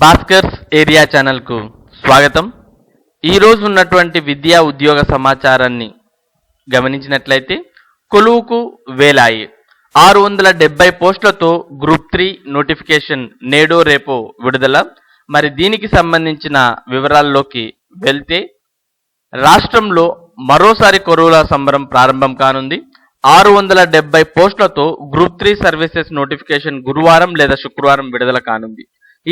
Bhaskar's area ఛానల్కు స్వాగతం. ఈరోజు ఉన్నటువంటి విద్యా ఉద్యోగ సమాచారాన్ని గమనించినట్లయితే కొలువుకు వేలాయి. ఆరు వందల డెబ్బై పోస్టులతో గ్రూప్ త్రీ నోటిఫికేషన్ నేడో రేపో విడుదల. మరి దీనికి సంబంధించిన వివరాల్లోకి వెళ్తే రాష్ట్రంలో మరోసారి కొరువుల సంబరం ప్రారంభం కానుంది. ఆరు వందల డెబ్బై పోస్టులతో గ్రూప్ త్రీ సర్వీసెస్ నోటిఫికేషన్ గురువారం లేదా శుక్రవారం విడుదల కానుంది.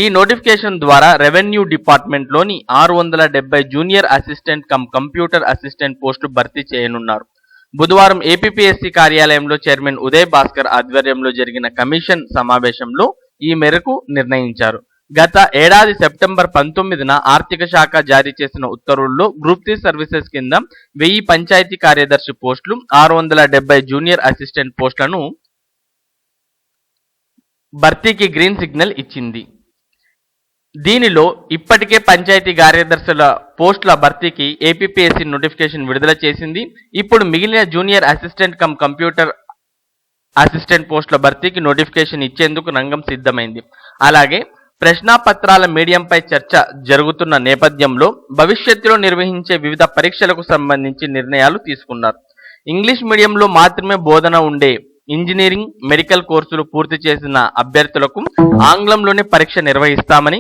ఈ నోటిఫికేషన్ ద్వారా రెవెన్యూ డిపార్ట్మెంట్లోని ఆరు వందల డెబ్బై junior assistant cum computer assistant పోస్టులు భర్తీ చేయనున్నారు. బుధవారం ఏపీపీఎస్సీ కార్యాలయంలో చైర్మన్ ఉదయ్ భాస్కర్ ఆధ్వర్యంలో జరిగిన కమిషన్ సమావేశంలో ఈ మేరకు నిర్ణయించారు. గత ఏడాది సెప్టెంబర్ పంతొమ్మిదిన ఆర్థిక శాఖ జారీ చేసిన ఉత్తర్వుల్లో గ్రూప్ త్రీ సర్వీసెస్ కింద వెయ్యి పంచాయతీ కార్యదర్శి పోస్టులు ఆరు వందల డెబ్బై జూనియర్ అసిస్టెంట్ పోస్టులను భర్తీకి గ్రీన్ సిగ్నల్ ఇచ్చింది. దీనిలో ఇప్పటికే పంచాయతీ కార్యదర్శుల పోస్టుల భర్తీకి ఏపీపీఎస్సీ నోటిఫికేషన్ విడుదల చేసింది. ఇప్పుడు మిగిలిన junior assistant cum computer assistant పోస్టుల భర్తీకి నోటిఫికేషన్ ఇచ్చేందుకు రంగం సిద్ధమైంది. అలాగే ప్రశ్నాపత్రాల మీడియంపై చర్చ జరుగుతున్న నేపథ్యంలో భవిష్యత్తులో నిర్వహించే వివిధ పరీక్షలకు సంబంధించి నిర్ణయాలు తీసుకున్నారు. ఇంగ్లీష్ మీడియంలో మాత్రమే బోధన ఉండే ఇంజనీరింగ్ మెడికల్ కోర్సులు పూర్తి చేసిన అభ్యర్థులకు ఆంగ్లంలోనే పరీక్ష నిర్వహిస్తామని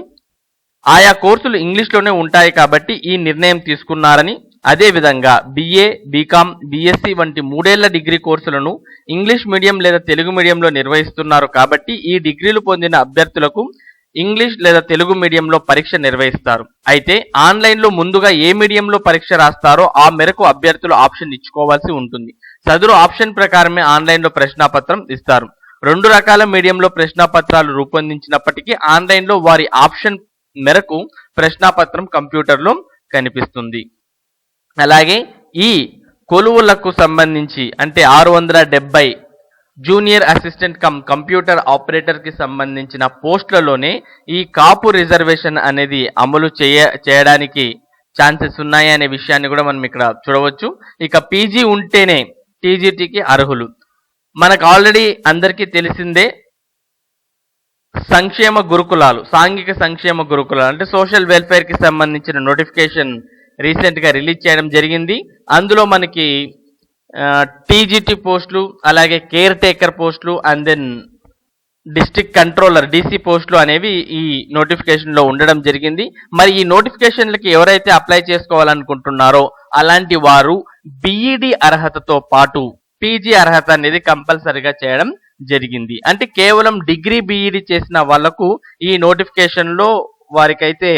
ఆయా కోర్సులు ఇంగ్లీష్లోనే ఉంటాయి కాబట్టి ఈ నిర్ణయం తీసుకున్నారని అదేవిధంగా బీఏ బీకామ్ బీఎస్సీ వంటి మూడేళ్ళ డిగ్రీ కోర్సులను ఇంగ్లీష్ మీడియం లేదా తెలుగు మీడియంలో నిర్వహిస్తున్నారు కాబట్టి ఈ డిగ్రీలు పొందిన అభ్యర్థులకు ఇంగ్లీష్ లేదా తెలుగు మీడియంలో పరీక్ష నిర్వహిస్తారు. అయితే ఆన్లైన్లో ముందుగా ఏ మీడియంలో పరీక్ష రాస్తారో ఆ మేరకు అభ్యర్థులు ఆప్షన్ ఇచ్చుకోవాల్సి ఉంటుంది. సదరు ఆప్షన్ ప్రకారమే ఆన్లైన్లో ప్రశ్నాపత్రం ఇస్తారు. రెండు రకాల మీడియంలో ప్రశ్నాపత్రాలు రూపొందించినప్పటికీ ఆన్లైన్లో వారి ఆప్షన్ మేరకు ప్రశ్నాపత్రం కంప్యూటర్లో కనిపిస్తుంది. అలాగే ఈ కొలువులకు సంబంధించి అంటే ఆరు వందల డెబ్బై జూనియర్ అసిస్టెంట్ కమ్ కంప్యూటర్ ఆపరేటర్కి సంబంధించిన పోస్టులలోనే ఈ కాపు రిజర్వేషన్ అనేది అమలు చేయ చేయడానికి ఛాన్సెస్ ఉన్నాయి అనే విషయాన్ని కూడా మనం ఇక్కడ చూడవచ్చు. ఇక పీజీ ఉంటేనే టీజీటీకి అర్హులు. మనకు ఆల్రెడీ అందరికీ తెలిసిందే సంక్షేమ గురుకులాలు సాంఘిక సంక్షేమ గురుకులాలు అంటే సోషల్ వెల్ఫేర్కి సంబంధించిన నోటిఫికేషన్ రీసెంట్గా రిలీజ్ చేయడం జరిగింది. అందులో మనకి టీజీటీ పోస్టులు అలాగే కేర్ టేకర్ పోస్టులు and then district controller DC పోస్టులు అనేవి ఈ నోటిఫికేషన్లో ఉండడం జరిగింది. మరి ఈ నోటిఫికేషన్లకి ఎవరైతే అప్లై చేసుకోవాలనుకుంటున్నారో అలాంటి వారు బీఈడి అర్హతతో పాటు పీజీ అర్హత అనేది కంపల్సరిగా చేయడం జరిగింది. అంటే కేవలం డిగ్రీ బీఈడి చేసిన వాళ్ళకు ఈ నోటిఫికేషన్లో వారికైతే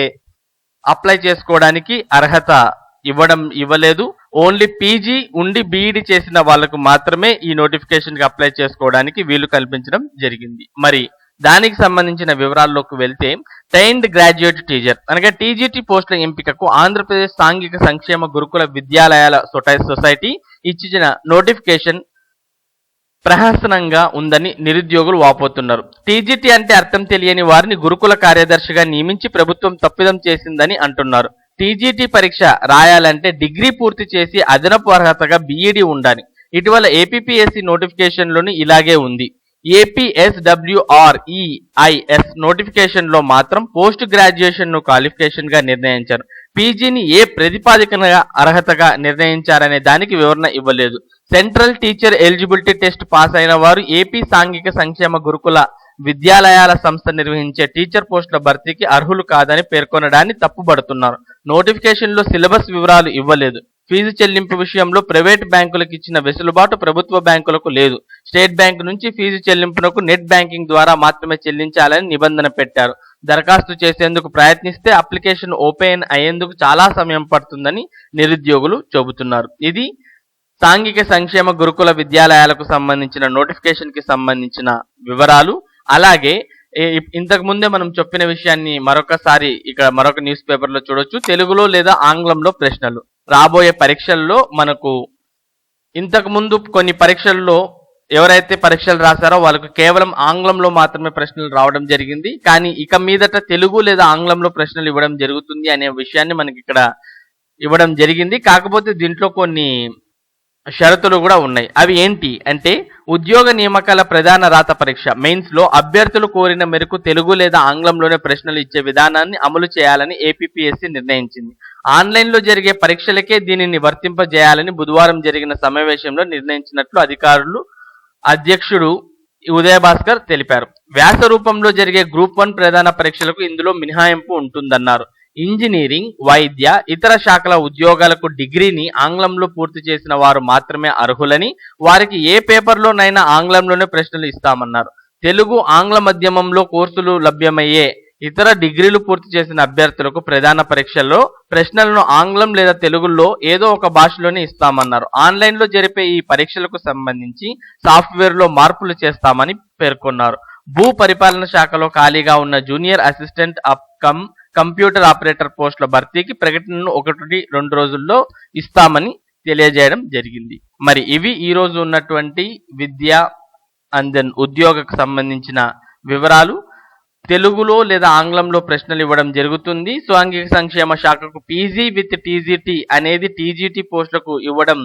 అప్లై చేసుకోవడానికి అర్హత ఇవ్వడం ఇవ్వలేదు. ఓన్లీ పీజీ ఉండి బీఈడి చేసిన వాళ్ళకు మాత్రమే ఈ నోటిఫికేషన్కి అప్లై చేసుకోవడానికి వీలు కల్పించడం జరిగింది. మరి దానికి సంబంధించిన వివరాల్లోకి వెళ్తే టైన్డ్ గ్రాడ్యుయేట్ టీచర్ అనగా టీజీటీ పోస్టుల ఎంపికకు ఆంధ్రప్రదేశ్ సాంఘిక సంక్షేమ గురుకుల విద్యాలయాల సొటై సొసైటీ ఇచ్చిన నోటిఫికేషన్ ప్రహసనంగా ఉందని నిరుద్యోగులు వాపోతున్నారు. టీజీటీ అంటే అర్థం తెలియని వారిని గురుకుల కార్యదర్శిగా నియమించి ప్రభుత్వం తప్పిదం చేసిందని అంటున్నారు. టీజీటీ పరీక్ష రాయాలంటే డిగ్రీ పూర్తి చేసి అదనపు అర్హతగా బీఈడి ఉండాలి. ఇటీవల ఏపీపీఎస్సీ నోటిఫికేషన్లోని ఇలాగే ఉంది. ఏపీఎస్డబ్ల్యూఆర్ఈఐఎస్ నోటిఫికేషన్లో మాత్రం పోస్ట్ గ్రాడ్యుయేషన్ను క్వాలిఫికేషన్గా నిర్ణయించారు. పీజీని ఏ ప్రతిపాదికనగా అర్హతగా నిర్ణయించారనే దానికి వివరణ ఇవ్వలేదు. Central teacher eligibility test pass అయిన వారు ఏపీ సాంఘిక సంక్షేమ గురుకుల విద్యాలయాల సంస్థ నిర్వహించే టీచర్ పోస్టుల భర్తీకి అర్హులు కాదని పేర్కొనడాన్ని తప్పుబడుతున్నారు. నోటిఫికేషన్లో సిలబస్ వివరాలు ఇవ్వలేదు. ఫీజు చెల్లింపు విషయంలో ప్రైవేట్ బ్యాంకులకు ఇచ్చిన వెసులుబాటు ప్రభుత్వ బ్యాంకులకు లేదు. స్టేట్ బ్యాంకు నుంచి ఫీజు చెల్లింపునకు నెట్ బ్యాంకింగ్ ద్వారా మాత్రమే చెల్లించాలని నిబంధన పెట్టారు. దరఖాస్తు చేసేందుకు ప్రయత్నిస్తే అప్లికేషన్ ఓపెన్ అయ్యేందుకు చాలా సమయం పడుతుందని నిరుద్యోగులు చెబుతున్నారు. ఇది సాంఘిక సంక్షేమ గురుకుల విద్యాలయాలకు సంబంధించిన నోటిఫికేషన్కి సంబంధించిన వివరాలు. అలాగే ఇంతకు ముందే మనం చెప్పిన విషయాన్ని మరొకసారి ఇక్కడ మరొక న్యూస్ పేపర్లో చూడొచ్చు. తెలుగులో లేదా ఆంగ్లంలో ప్రశ్నలు. రాబోయే పరీక్షల్లో మనకు ఇంతకు ముందు కొన్ని పరీక్షల్లో ఎవరైతే పరీక్షలు రాశారో వాళ్ళకు కేవలం ఆంగ్లంలో మాత్రమే ప్రశ్నలు రావడం జరిగింది. కానీ ఇక మీదట తెలుగు లేదా ఆంగ్లంలో ప్రశ్నలు ఇవ్వడం జరుగుతుంది అనే విషయాన్ని మనకి ఇక్కడ ఇవ్వడం జరిగింది. కాకపోతే దీంట్లో కొన్ని షరతులు కూడా ఉన్నాయి. అవి ఏంటి అంటే ఉద్యోగ నియామకాల ప్రధాన రాత పరీక్ష. మెయిన్స్లో అభ్యర్థులు కోరిన మేరకు తెలుగు లేదా ఆంగ్లంలోనే ప్రశ్నలు ఇచ్చే విధానాన్ని అమలు చేయాలని ఏపీఎస్సీ నిర్ణయించింది. ఆన్లైన్లో జరిగే పరీక్షలకే దీనిని వర్తింపజేయాలని బుధవారం జరిగిన సమావేశంలో నిర్ణయించినట్లు అధికారులు అధ్యక్షుడు ఉదయ భాస్కర్ తెలిపారు. వ్యాస రూపంలో జరిగే గ్రూప్ వన్ ప్రధాన పరీక్షలకు ఇందులో మినహాయింపు ఉంటుందన్నారు. ఇంజనీరింగ్ వైద్య ఇతర శాఖల ఉద్యోగాలకు డిగ్రీని ఆంగ్లంలో పూర్తి చేసిన వారు మాత్రమే అర్హులని వారికి ఏ పేపర్లోనైనా ఆంగ్లంలోనే ప్రశ్నలు ఇస్తామన్నారు. తెలుగు ఆంగ్ల మాధ్యమంలో కోర్సులు లభ్యమయ్యే ఇతర డిగ్రీలు పూర్తి చేసిన అభ్యర్థులకు ప్రధాన పరీక్షల్లో ప్రశ్నలను ఆంగ్లం లేదా తెలుగులో ఏదో ఒక భాషలోనే ఇస్తామన్నారు. ఆన్లైన్లో జరిపే ఈ పరీక్షలకు సంబంధించి సాఫ్ట్వేర్లో మార్పులు చేస్తామని పేర్కొన్నారు. భూ పరిపాలన శాఖలో ఖాళీగా ఉన్న junior assistant up cum computer operator పోస్టుల భర్తీకి ప్రకటనను ఒకటి రెండు రోజుల్లో ఇస్తామని తెలియజేయడం జరిగింది. మరి ఇవి ఈ రోజు ఉన్నటువంటి విద్య అండ్ దెన్ ఉద్యోగకు సంబంధించిన వివరాలు. తెలుగులో లేదా ఆంగ్లంలో ప్రశ్నలు ఇవ్వడం జరుగుతుంది. సాంఘిక సంక్షేమ శాఖకు పీజీ విత్ టీజీటీ అనేది టీజీటీ పోస్టులకు ఇవ్వడం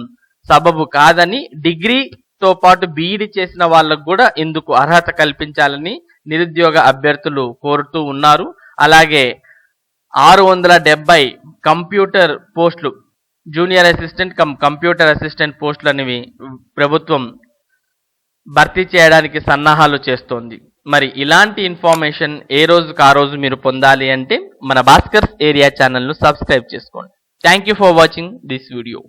సబబు కాదని డిగ్రీతో పాటు బీఈడి చేసిన వాళ్ళకు కూడా ఇందుకు అర్హత కల్పించాలని నిరుద్యోగ అభ్యర్థులు కోరుతూ ఉన్నారు. అలాగే ఆరు వందల డెబ్బై కంప్యూటర్ పోస్టులు junior assistant cum computer assistant పోస్టులు అనేవి ప్రభుత్వం భర్తీ చేయడానికి సన్నాహాలు చేస్తోంది. మరి ఇలాంటి ఇన్ఫర్మేషన్ ఏ రోజుకు ఆ రోజు మీరు పొందాలి అంటే మన భాస్కర్స్ ఏరియా ఛానల్ను సబ్స్క్రైబ్ చేసుకోండి. Thank you for watching this video.